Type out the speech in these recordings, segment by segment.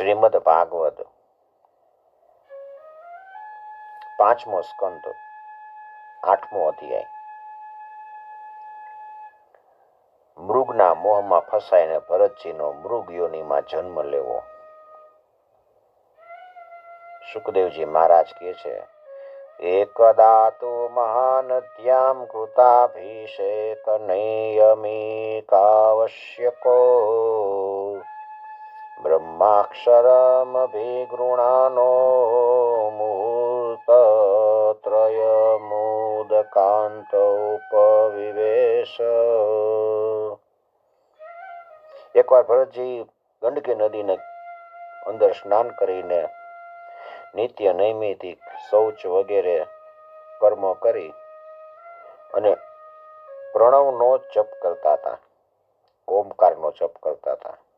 શ્રીમદ ભાગવત. પાંચમો સ્કંદ, આઠમો અધ્યાય. મૃગના મોહમાં ફસાઈને ભરતજીનો મૃગ યોનીમાં જન્મ લેવો. સુખદેવજી મહારાજ કહે છે એકદા તો મહાન ધ્યામ કૃતાભિષેક નૈયમિકાવશ્યકો. બ્રહ્માક્ષરમભિગૃણાનો મુહૂર્તત્રયમુદકાંત ઉપવિવેશ એકવાર ભરતજી ગંડકી નદીને અંદર સ્નાન કરીને નિત્ય નૈમિતિક શૌચ વગેરે કર્મો કરી અને પ્રણવનો જપ કરતા હતા, ઓમકારનો જપ કરતા હતા.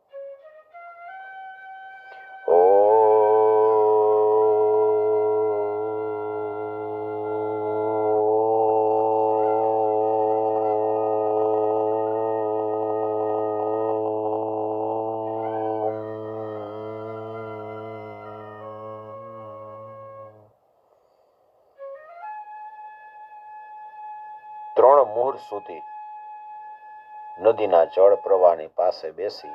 સુધી નદીના જળ પ્રવાહની પાસે બેસી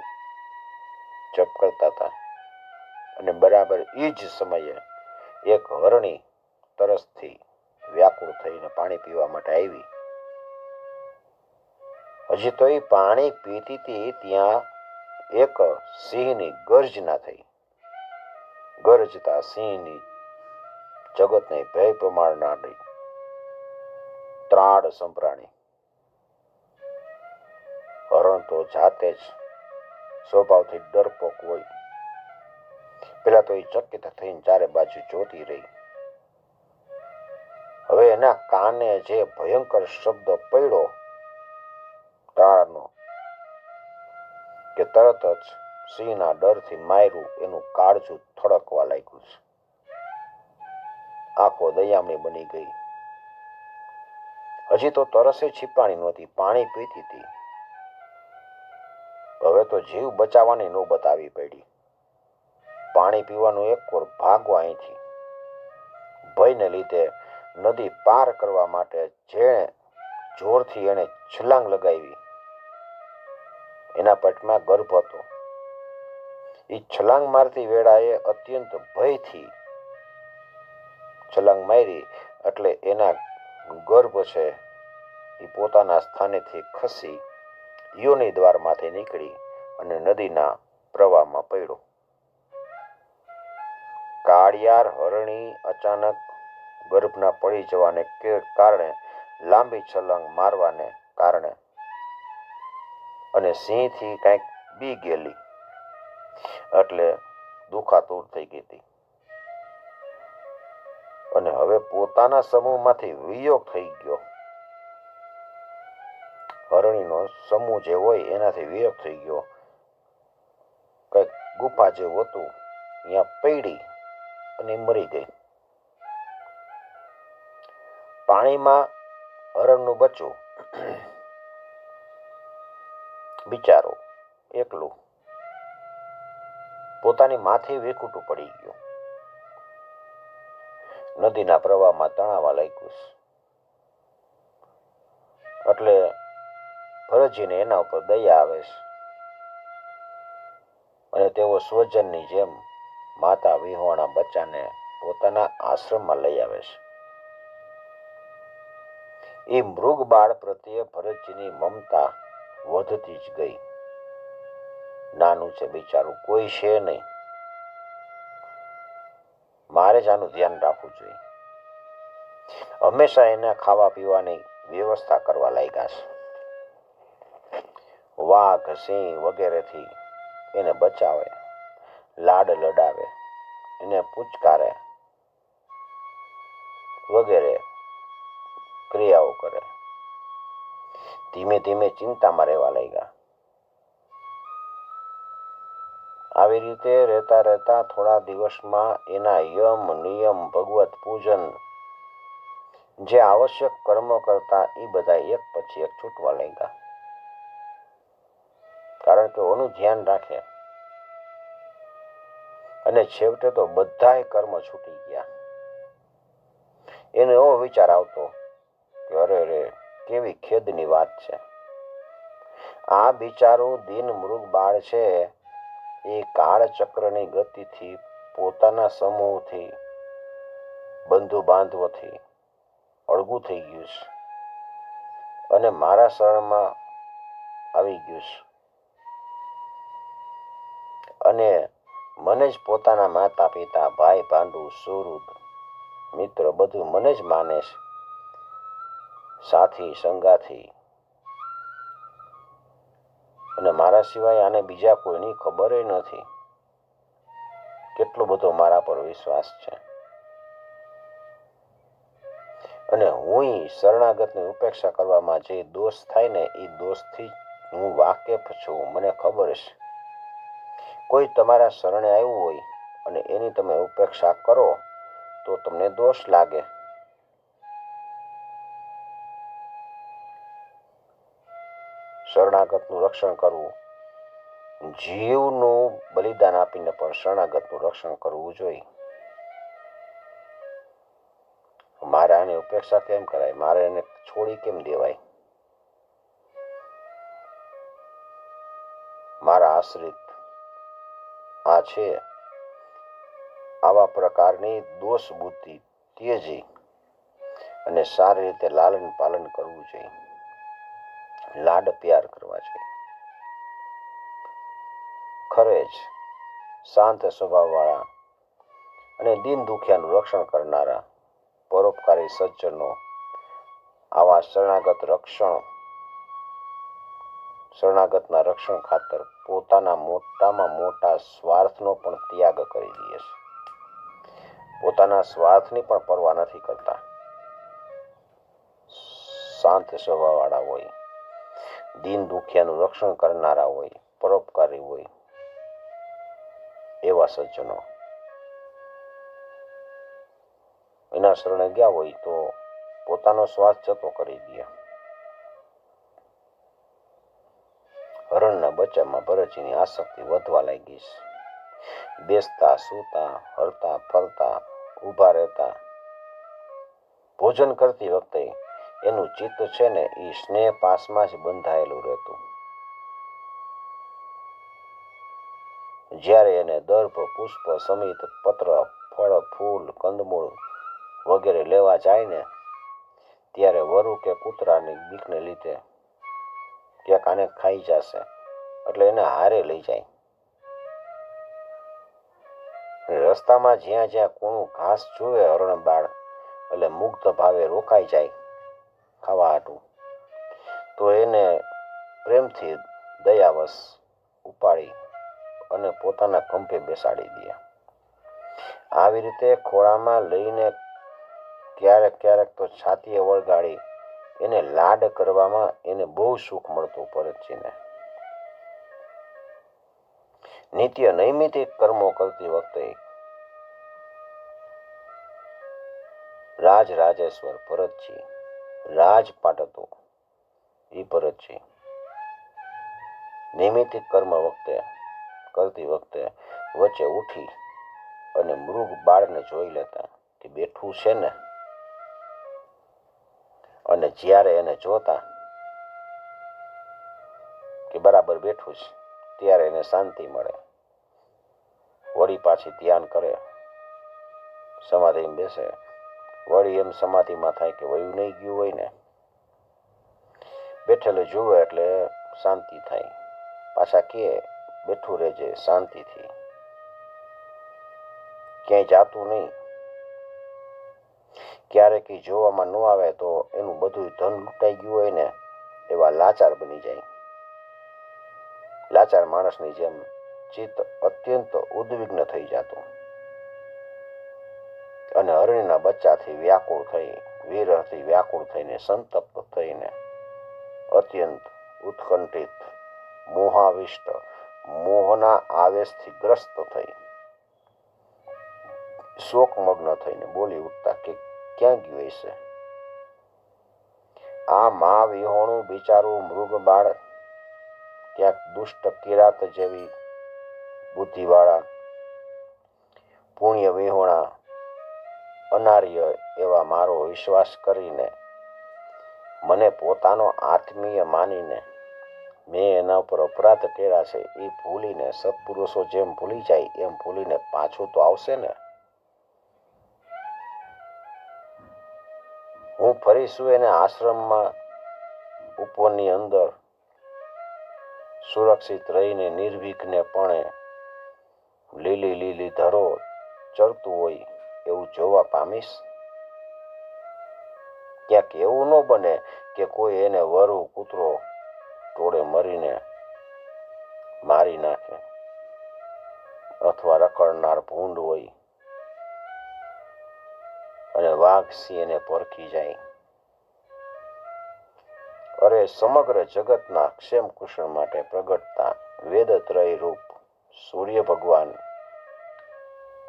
જપ કરતા હતા. અને બરાબર એ જ સમયે એક હરણી તરસથી વ્યાકુળ થઈને પાણી પીવા માટે આવી. હજી તો એ પાણી પીતી હતી ત્યાં એક સિંહની ગર્જના થઈ. ગરજતા સિંહની જગતને ભય પ્રમાણના ત્રાડ સંભળાણી હરણ તો જાતે જ સ્વભાવથી ડરપોક હોય. પેલા તો એ ચકિત થઈને ચારે બાજુ જોતી રહી. હવે એના કાને જે ભયંકર શબ્દ પડ્યો, ટાળનો, કે તરત જ સિંહના ડરથી માર્યું એનું કાળજું થડકવા લાગ્યું છે. આંખો દયામણી બની ગઈ. હજી તો તરસે છીપાણી નહોતી, પાણી પીતી હતી. હવે તો જીવ બચાવવાની નોબત આવી પડી. પાણી પીવાનું એક કોર ભાગવા અહીંથી. ભયને લીધે નદી પાર કરવા માટે જેણે જોરથી એણે છલાંગ લગાવી. એના પટમાં ગર્ભ હતો. એ છલાંગ મારતી વેળાએ અત્યંત ભયથી છલાંગ મારી એટલે એના ગર્ભ છે એ પોતાના સ્થાનેથી ખસી યોની દ્વારમાંથી નીકળી અને નદીના પ્રવાહમાં પડ્યો. કાળિયાર હરણી અચાનક ગર્ભના પડી જવાને કારણે લાંબી છલંગ મારવાને કારણે અને સિંહથી કંઈક બી ગયેલી એટલે દુખાતુર થઈ ગઈ હતી. અને હવે પોતાના સમૂહમાંથી વિયોગ થઈ ગયો. હરણીનો સમૂહ જે હોય એનાથી વિયોગ થઈ ગયો. કંઈક ગુફા જેવું હતું. ત્યાં પૈડી અને મરી ગઈ. પાણીમાં હરણનું બચ્ચું. બિચારો એકલું પોતાની માથે વેકૂટું પડી ગયું. નદીના પ્રવાહમાં તણાવા લાગ્યું. એટલે ભરતજીને એના ઉપર દયા આવે છે. અને તેઓ સ્વજનની જેમ માતા વિહોણા બચ્ચાને પોતાના આશ્રમમાં લઈ આવે છે. એ મૃગ બાળ પ્રત્યે ભરતજીની મમતા વધતી જ ગઈ. નાનું છે બિચારું, કોઈ છે નહીં. મારે જ આનું ધ્યાન રાખવું જોઈએ. હંમેશા એના ખાવા પીવાની વ્યવસ્થા કરવા લાગ્યા છે. વાઘ, સિંહ વગેરેથી એને બચાવે, લાડ લડાવે, એને પૂચકારે વગેરે ક્રિયાઓ કરે. ધીમે ધીમે ચિંતામાં રહેવા લાગ્યા. આવી રીતે રહેતા રહેતા થોડા દિવસમાં એના યમ, નિયમ, ભગવત પૂજન જે આવશ્યક કર્મો કરતા એ બધા એક પછી એક છૂટવા લાગ્યા. કારણ કે ઓનું ધ્યાન રાખે. અને છેવટે તો બધાએ કર્મ છૂટી ગયા. એનો એવો વિચાર આવતો કે અરે અરે કેવી ખેદની વાત છે. આ બિચારું દિન મૃગ બાળ છે. એ કાળચક્રની ગતિથી પોતાના સમૂહથી બંધુ બાંધવોથી અળગું થઈ ગયું છે. અને મારા શરણમાં આવી ગયું છે. અને મને જ પોતાના માતા પિતા ભાઈ, ભાંડુ સુહૃદ મિત્ર બધું મને જ માને છે. સાથી, સંગાથી. અને મારા સિવાય આને બીજા કોઈની ખબર નથી. કેટલો બધો મારા પર વિશ્વાસ છે. અને હું શરણાગતની ઉપેક્ષા કરવામાં જે દોષ થાય ને એ દોષથી હું વાકેફ છું, મને ખબર છે. કોઈ તમારા શરણે આવ્યું હોય અને એની તમે ઉપેક્ષા કરો, તો તમને દોષ લાગે. શરણાગતનું રક્ષણ કરવું. જીવનું બલિદાન આપીને પણ શરણાગતનું રક્ષણ કરવું જોઈએ. મારે આની ઉપેક્ષા કેમ કરાય? મારે એને છોડી કેમ દેવાય? મારા આશ્રિત આ છે. આવા પ્રકારની દોષ બુદ્ધિ ત્યજી અને સારી રીતે લાલન પાલન કરવું જોઈએ. લાડ પ્યાર કરવા જોઈએ. ખરે જ શાંત સ્વભાવવાળા અને દિન દુખિયાનું રક્ષણ કરનારા પરોપકારી સજ્જનો આવા શરણાગત રક્ષણ શરણાગતના રક્ષણ ખાતર પોતાના મોટામાં મોટા સ્વાર્થનો પણ ત્યાગ કરી દે છે. પોતાના સ્વાર્થની પણ પરવા નથી કરતા. શાંત સ્વભાવવાળા હોય, દિન દુખિયાનું રક્ષણ કરનારા હોય, પરોપકારી હોય, એવા સજ્જનો. એના શરણે ગયા હોય તો પોતાનો સ્વાર્થ જતો કરી દે. બચ્ચામાં ભરતજીની આસક્તિ વધવા લાગી બેસતા, સૂતા, હરતા, ફરતા, ઊભા રહેતા. ભોજન કરતી વખતે એનું ચિત્ત છે ને, એ સ્નેહ પાસમાં જ બંધાયેલું રહેતું. જ્યારે એને દર્ભ પુષ્પ સમિત પત્ર, ફળ, ફૂલ, કંદમૂળ વગેરે લેવા જાય ને, ત્યારે વરુ કે કૂતરાની બીકને લીધે ક્યાંક આને ખાઈ જશે. એટલે એને હારે લઈ જાય. રસ્તામાં જ્યાં જ્યાં કોણું ઘાસ જુએ હરણ બાળ એટલે મુગ્ધ ભાવે રોકાઈ જાય ખાવા હાટું તો એને પ્રેમથી દયાવશ ઉપાડી અને પોતાના કંપે બેસાડી દે. આવી રીતે ખોળામાં લઈને ક્યારેક ક્યારેક તો છાતીએ વળગાડી એને લાડ કરવામાં એને બહુ સુખ મળતું ભરતજીને નિત્ય નૈમિતિક કર્મો કરતી વખતે રાજ રાજેશ્વર ભરતજી રાજપાટ પાટતો એ ભરતજી નૈમિતિક કર્મ વખતે, કરતી વખતે વચ્ચે ઉઠી અને મૃગ બાળને જોઈ લેતા કે બેઠું છે ને. અને જ્યારે એને જોતા કે બરાબર બેઠું છે ત્યારે એને શાંતિ મળે. વળી પાછી ધ્યાન કરે. સમાધિમાં બેસે. વળી એમ સમાધિમાં થાય કે વયું નહીં ગયું હોય ને. બેઠેલે જુએ એટલે શાંતિ થાય. પાછા કે બેઠું રહેજે, શાંતિથી. ક્યાંય જાતું નહીં. ક્યારેક જોવામાં ન આવે તો એનું બધું ધન લૂંટાઈ ગયું હોય ને, એવા લાચાર બની જાય. લાચાર માણસની જેમ ચિત્ત અત્યંત ઉદ્વિગ્ન થઈ જતું. અને હરણીના બચ્ચાથી વ્યાકુળ થઈ, વિરહથી વ્યાકુળ થઈને સંતપ્ત થઈને અત્યંત ઉત્કંઠિત, મોહાવિષ્ટ, મોહના આવેશથી ગ્રસ્ત થઈ, શોકમગ્ન થઈને બોલી ઉઠતા કે ક્યાં ગયું હશે? આ મા વિહોણું બિચારું મૃગ બાળ ક્યાંક દુષ્ટ કિરાત જેવી બુદ્ધિવાળા, પુણ્ય વિહોણા, અનાર્ય એવા મારો વિશ્વાસ કરીને મને પોતાનો આત્મીય માનીને મેં એના ઉપર અપરાધ કર્યા છે, એ ભૂલીને સત્પુરુષો જેમ ભૂલી જાય, એમ ભૂલીને પાછું તો આવશે ને? હું ફરીશું એને આશ્રમમાં ઉપવનની અંદર સુરક્ષિત રહીને નિર્વિઘ્નપણે લીલી લીલી ધરો ચરતું હોય એવું જોવા પામીશ. ક્યાંક એવું ન બને કે કોઈ એને વરુ કૂતરો ટોળે મરીને મારી નાખે અથવા રખડનાર ભૂંડ હોય અને વાઘ સિંહ એને પરખી જાય. અરે સમગ્ર જગતના ક્ષેમ કુશળ માટે પ્રગટતા વેદત્રય રૂપ સૂર્ય ભગવાન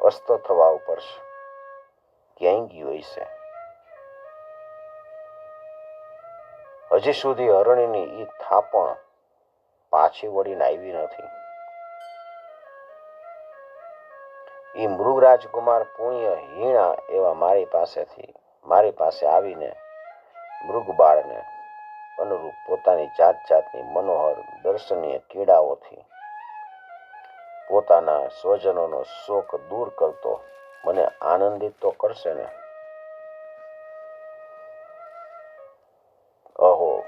અસ્ત થવા ઉપર છે. ક્યાંય ગયું છે હજી સુધી હરણીની ઈ થાપણ પાછી વળીને આવી નથી. ઈ મૃગરાજકુમાર પુણ્ય, હીણા એવા મારી પાસેથી, મારી પાસે આવીને મૃગબાળને અનુરૂપ પોતાની જાત જાતની મનોહર, દર્શનીય કીડાઓથી પોતાના સ્વજનોનો શોક દૂર કરતો મને આનંદિત તો કરશે ને? અહો,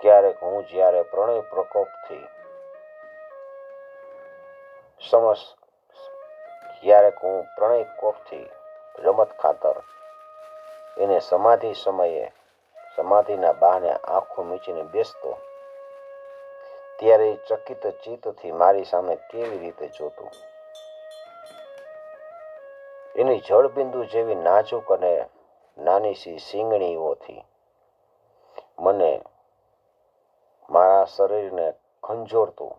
ક્યારેક હું જ્યારે પ્રણય પ્રકોપથી સમસ, ક્યારેક હું પ્રણય કોપથી રમત ખાતર, એને સમાધિ સમયે સમાધિના બહાને આંખો મીચીને બેસતો. ત્યારે ચકિત ચિત્તથી મારી સામે કેવી રીતે જોતું? એની જળબિંદુ જેવી નાજુક અને નાની સી સિંગણીઓથી મને મારા શરીરને ખંજોરતું.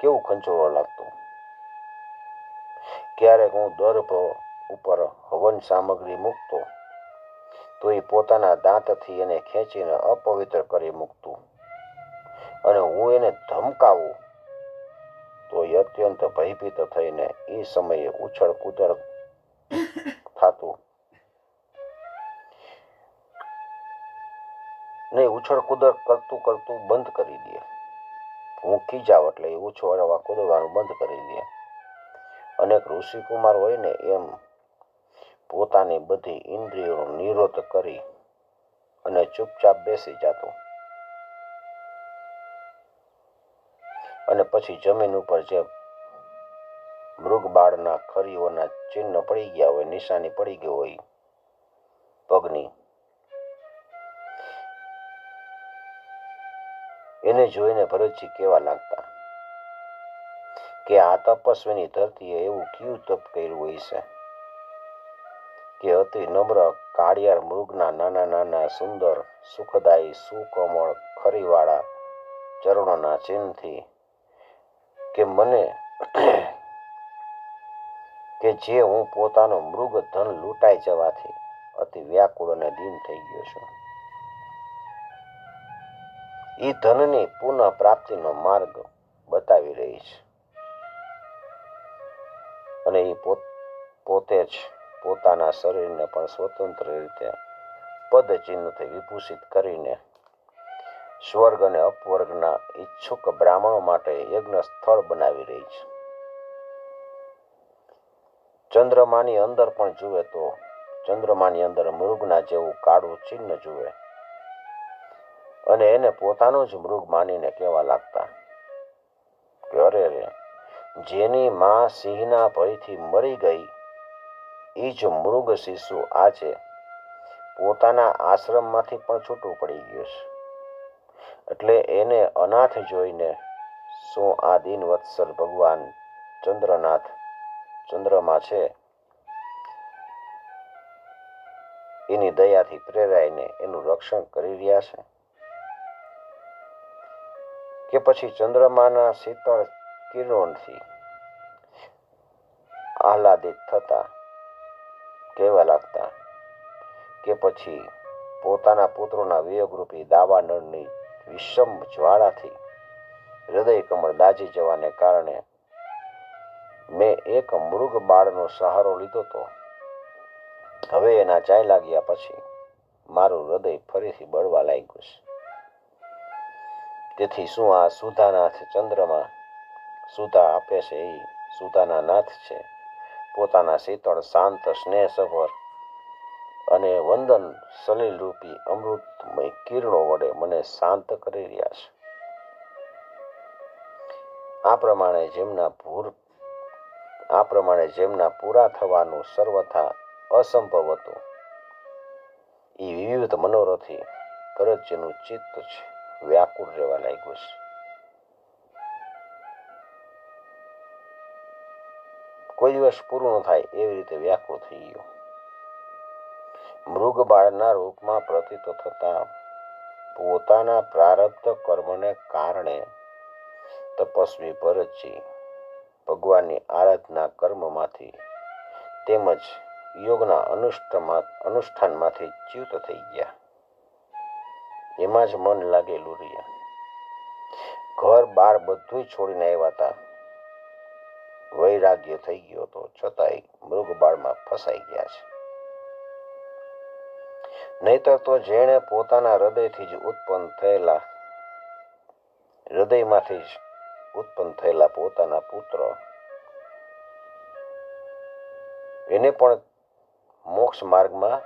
કેવું ખંજોરવા લાગતું? ક્યારેક હું દર્ભ ઉપર હવન સામગ્રી મૂકતો. તો એ પોતાના દાંતથી એને ખેંચીને અપવિત્ર કરી મૂકતું. અને હું એને ધમકાવું, તો અત્યંત ભયભીત થઈને એ સમયે ઉછળ કૂદળ થતું. ને ઉછળ કુદર કરતું કરતું બંધ કરી દે. હું ખીજાવ એટલે એ ઉછળવા કૂદવાનું બંધ કરી દે. અનેક ઋષિકુમાર હોય ને એમ પોતાની બધી ઇન્દ્રિયોનો નિરોધ કરી અને ચૂપચાપ બેસી જતો. અને પછી જમીન ઉપર જે મૃગબાળના ખરીઓના ચિહ્ન પડી ગયા હોય, નિશાની પડી ગઈ હોય, પગની, એને જોઈને ભરતજી કેવા લાગતા કે આ તપસ્વીની ધરતીએ એવું કયું તપ કર્યું હોય છે કે અતિ નમ્ર કાળિયાર મૃગના નાના નાના સુંદર સુખદાયી સુકોમળ ખરીવાળા ચરણોના ચિહ્નથી કે મને કે જે હું પોતાનો મૃગ ધન લૂંટાઈ જવાથી અતિ વ્યાકુળ અને દીન થઈ ગયો છું. એ ધનની પુનઃ પ્રાપ્તિનો માર્ગ બતાવી રહી છે. અને એ પોતે જ પોતાના શરીરને પણ સ્વતંત્ર રીતે પદ ચિહ્નથી વિભૂષિત કરીને સ્વર્ગ અને અપવર્ગના ઈચ્છુક બ્રાહ્મણો માટે યજ્ઞ સ્થળ બનાવી રહી છે. ચંદ્રમાની અંદર પણ જુએ તો ચંદ્રમાની અંદર મૃગના જેવું કાળું ચિહ્ન જુએ અને એને પોતાનો જ મૃગ માનીને કહેવા લાગતા કે અરે રે, જેની માં સિંહના ભયથી મરી ગઈ એ જ મૃગ શિશુ આજે પોતાના આશ્રમમાંથી પણ છૂટું પડી ગયું છે. એટલે એને અનાથ જોઈને શું આ દિન વત્સલ ભગવાન ચંદ્રનાથ ચંદ્રમાં છે? એની દયાથી પ્રેરાઈને એનું રક્ષણ કરી રહ્યા છે. કે પછી ચંદ્રમાના શીતળ કિરણોથી આહલાદિત થતા કહેવા લાગતા કે પછી પોતાના પુત્રોના વિયોગરૂપી દાવાનળની વિષમ જ્વાળાથી હૃદય કમળ દાજી જવાને કારણે મેં એક મૃગ બાળનો સહારો લીધો તો હવે એના ચાય લાગ્યા પછી મારું હૃદય ફરીથી બળવા લાગ્યું છે. તેથી શું આ સુધાનાથ ચંદ્રમાં સુધા આપે છે? એ સુધાના નાથ છે. પોતાના શીતળ શાંત સ્નેહસભર અને વંદન સલીલ રૂપી અમૃતમય કિરણો વડે મને શાંત કરી રહ્યા છે. આ પ્રમાણે જેમના ભૂર, આ પ્રમાણે જેમના પૂરા થવાનું સર્વથા અસંભવ હતું. એ વિવિધ મનોરથી ભરતજીનું ચિત્ત છે વ્યાકુળ રહેવા લાગ્યું છે. કોઈ દિવસ પૂરું ન થાય એવી રીતે વ્યાકુળ થઈ ગયું. મૃગ બાળના રૂપમાં પ્રતીત થતા પોતાના પ્રારબ્ધ કર્મને કારણે તપસ્વી ભરતજી ભગવાનની આરાધના કર્મમાંથી તેમજ યોગના અનુષ્ઠમાં, અનુષ્ઠાનમાંથી ચ્યુત થઈ ગયા. એમાં જ મન લાગેલું રહ્યા. ઘર બાર બધું છોડીને આવ્યા હતા. વૈરાગ્ય થઈ ગયો હતો છતાંય મૃગબાળમાં ફસાઈ ગયા છે. નહીતર તો જેણે પોતાના હૃદયથી જ ઉત્પન્ન થયેલા, હૃદયમાંથી જ ઉત્પન્ન થયેલા પોતાના પુત્ર, એને પણ મોક્ષ માર્ગમાં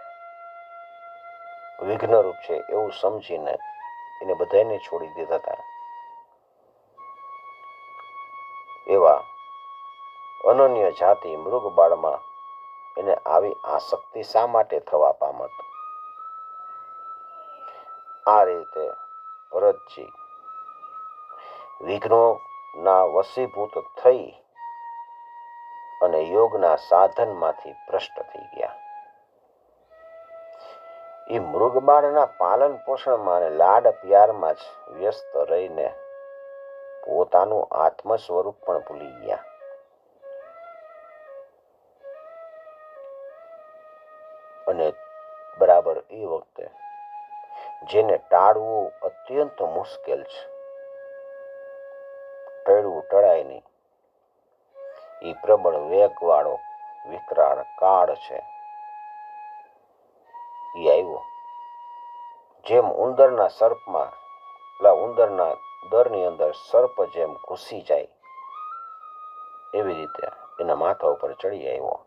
વિઘ્નરૂપ છે એવું સમજીને એને બધાને છોડી દીધા હતા. એવા અનન્ય જાતિ મૃગ બાળમાં એને આવી આસક્તિ શા માટે થવા પામત? આ રીતે ભરતજી વિઘ્નોના વસીભૂત થઈ અને યોગના સાધનમાંથી ભ્રષ્ટ થઈ ગયા. એ મૃગબાળના પાલન પોષણમાં અને લાડ પ્યારમાં જ વ્યસ્ત રહીને પોતાનું આત્મ સ્વરૂપ પણ ભૂલી ગયા. અને બરાબર એ વખતે, જેને ટાળવું અત્યંત મુશ્કેલ છે. ટળવું ટળાય નહીં. એ પ્રબળ વેગવાળો વિકરાળ કાળ છે. એ આવ્યો. જેમ ઉંદરના સર્પમાં પેલા ઉંદરના દરની અંદર સર્પ જેમ ઘૂસી જાય, એવી રીતે એના માથા ઉપર ચડી આવ્યો.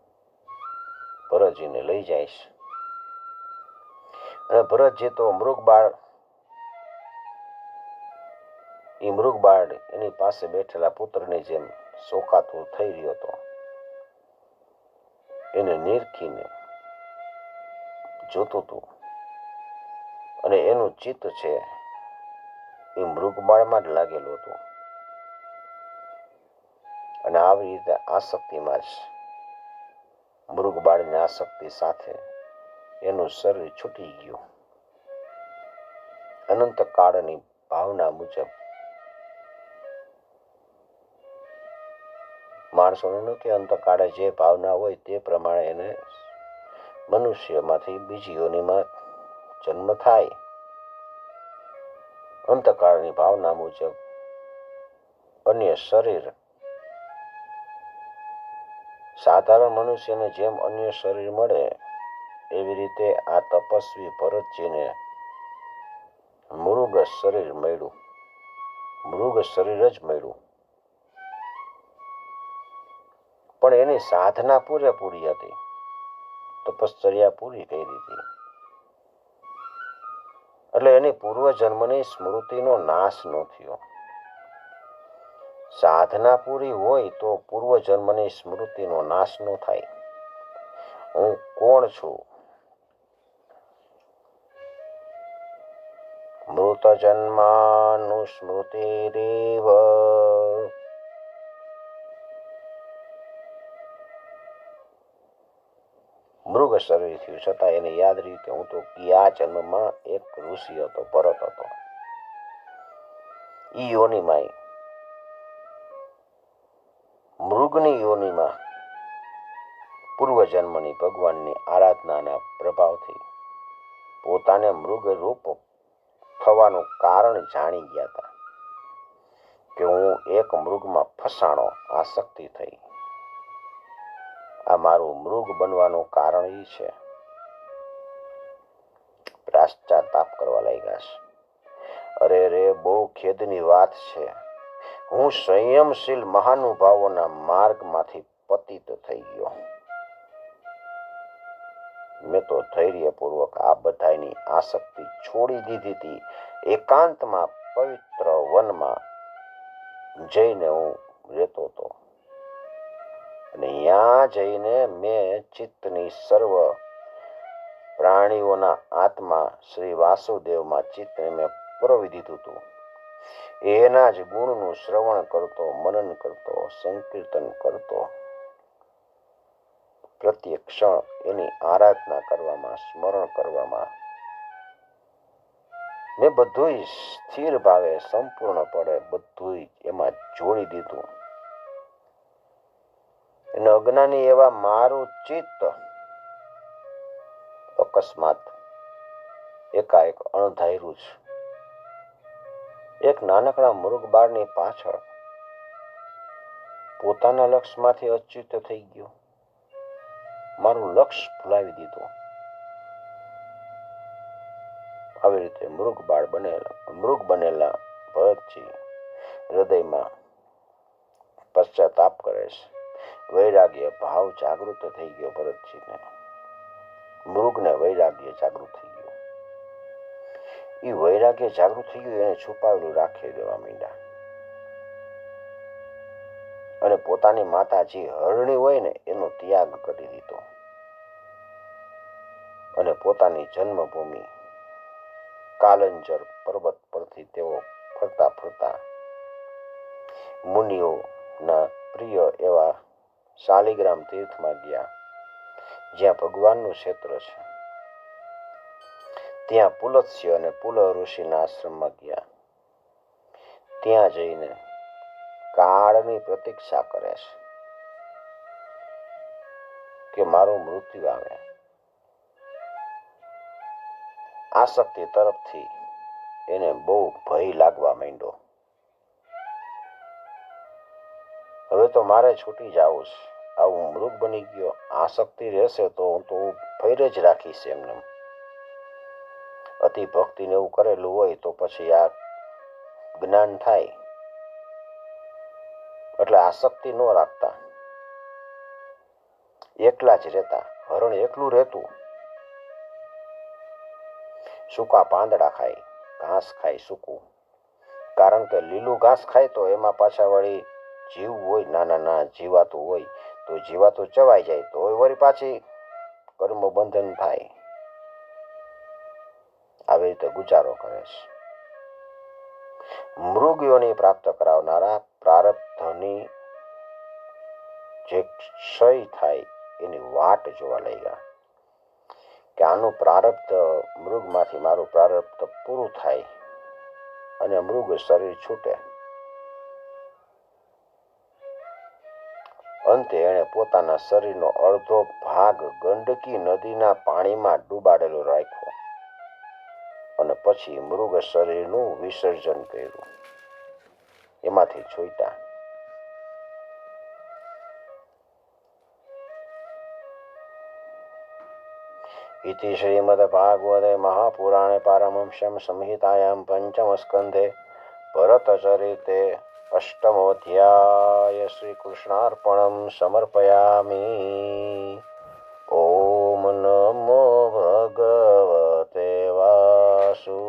ભરતજીને લઈ જાય છે. અને ભરતજી તો મૃગબાળ એ મૃગબાળ એની પાસે બેઠેલા પુત્રની જેમ શોકાતું થઈ રહ્યો હતો. એને નિરખીને જોતું હતું. અને એનું ચિત્ત છે એ મૃગબાળમાં જ લાગેલું હતું. અને આવી રીતે આસક્તિમાં જ મૃગબાળની આસક્તિ સાથે એનું શરીર છૂટી ગયું. અનંત કાળની ભાવના મુજબ માણસોને કે અંતકાળે જે ભાવના હોય તે પ્રમાણે એને મનુષ્યમાંથી બીજી યોનિમાં જન્મ થાય. અંતકાળની ભાવના મુજબ અન્ય શરીર સાધારણ મનુષ્યને જેમ અન્ય શરીર મળે એવી રીતે આ તપસ્વી ભરતજીને મૃગ શરીર મળ્યું. મૃગ શરીર જ મળ્યું. પણ એની સાધના પૂરેપૂરી હતી. તપશ્ચર્યા પૂરી કરી હતી. એટલે એની પૂર્વજન્મની સ્મૃતિનો નાશ ન થયો. સાધના પૂરી હોય તો પૂર્વજન્મની સ્મૃતિનો નાશ ન થાય. હું કોણ છું? મૃત જન્માનુસ્મૃતિરેવ મૃગ શરીર થયું છતાં એને યાદ રહ્યું કે હું તો આ જન્મમાં એક ઋષિ હતો, ભરત હતો। ઈ યોનિમાં મૃગની યોનિમાં પૂર્વજન્મની ભગવાનની આરાધનાના પ્રભાવથી પોતાને મૃગ રૂપ થવાનું કારણ જાણી ગયા હતા કે હું એક મૃગમાં ફસાણો આસક્તિ થઈ. આ મારું મૃગ બનવાનું કારણ એ છે. પ્રાશ્ચાતાપ કરવા લાગ્યા છે અરે રે, બહુ ખેદની વાત છે. હું સંયમશીલ મહાનુભાવોના માર્ગમાંથી પતિત થઈ ગયો. આસક્તિ છોડી દીધી હતી. એકાંતમાં પવિત્ર વનમાં જઈને હું રહેતો હતો. અને ત્યાં જઈને મેં ચિત્તની સર્વ પ્રાણીઓના આત્મા શ્રી વાસુદેવમાં ચિત્તને મેં પરોવી દીધું હતું. એના જ ગુણનું શ્રવણ કરતો, મનન કરતો, સંકીર્તન કરતો. પ્રત્યેક ક્ષણ એની આરાધના કરવામાં, સ્મરણ કરવામાં મેં બધું સ્થિર ભાવે સંપૂર્ણપણે બધું એમાં જોડી દીધું. અને અજ્ઞાની એવા મારું ચિત્ત અકસ્માત એકાએક અણધાર્યું છે એક નાનકડા મૃગ બાળની પાછળ પોતાના લક્ષ્યમાંથી અચ્યુત થઈ ગયો. મારું લક્ષ્ય ભૂલાવી દીધું. આવી રીતે મૃગ બાળ બનેલા, મૃગ બનેલા ભરતજી હૃદયમાં પશ્ચાતાપ કરે છે. વૈરાગ્ય ભાવ જાગૃત થઈ ગયો ભરતજીને. મૃગને વૈરાગ્ય જાગૃત થઈ ગયું. એ વૈરાગ્ય જાગૃત થઈ ગયું, એને છુપાવેલું રાખી દેવા મીંડા. અને પોતાની માતા જે હરણી હોય ને, એનો ત્યાગ કરી દીધો. અને પોતાની જન્મભૂમિ કાલંજર પર્વત પરથી તેઓ ફરતા ફરતા મુનિઓના પ્રિય એવા શાલિગ્રામ તીર્થમાં ગયા, જ્યાં ભગવાનનું ક્ષેત્ર છે. ત્યાં પુલત્સ્ય અને પુલ ઋષિના આશ્રમમાં ગયા. ત્યાં જઈને કાળની પ્રતીક્ષા કરે છે કે મારું મૃત્યુ આવે. આસક્તિ તરફથી એને બહુ ભય લાગવા માંડ્યો. હવે તો મારે છૂટી જાવું આવું મૃગ બની ગયો. આસક્તિ રહેશે તો હું તો ફેર જ રાખીશ એમને અતિ ભક્તિને એવું કરેલું હોય તો પછી આ જ્ઞાન થાય. એટલે આસક્તિ ન રાખતા. એકલા જ રહેતા. હરણ એકલું રહેતું. સૂકા પાંદડા ખાય, ઘાસ ખાય સૂકું. કારણ કે લીલું ઘાસ ખાય તો એમાં પાછા વળી જીવ હોય, નાના નાના જીવાતું હોય, તો જીવાતું ચવાઈ જાય, તો વળી પાછી કર્મ બંધન થાય. આવી રીતે ગુજારો કરે છે. મૃગીઓને પ્રાપ્ત કરાવનારા પ્રારબ્ધની જે ક્ષય થાય, એની વાટ જોવા લઈ ગયા. કે આનું પ્રારબ્ધ મૃગમાંથી મારું પ્રારબ્ધ પૂરું થાય અને મૃગ શરીર છૂટે. અંતે એણે પોતાના શરીરનો અડધો ભાગ ગંડકી નદીના પાણીમાં ડૂબાડેલો રાખ્યો અને પછી મૃગ શરીરનું વિસર્જન કર્યું. એમાંથી છૂટ્યા. इति श्रीमद्भागवते महापुराणे पारमंशं संहितायां पञ्चमस्कन्धे भरतचरिते अष्टमोऽध्याय श्रीकृष्णार्पणं समर्पयामि ॐ नमो भगवते वासुदेवाय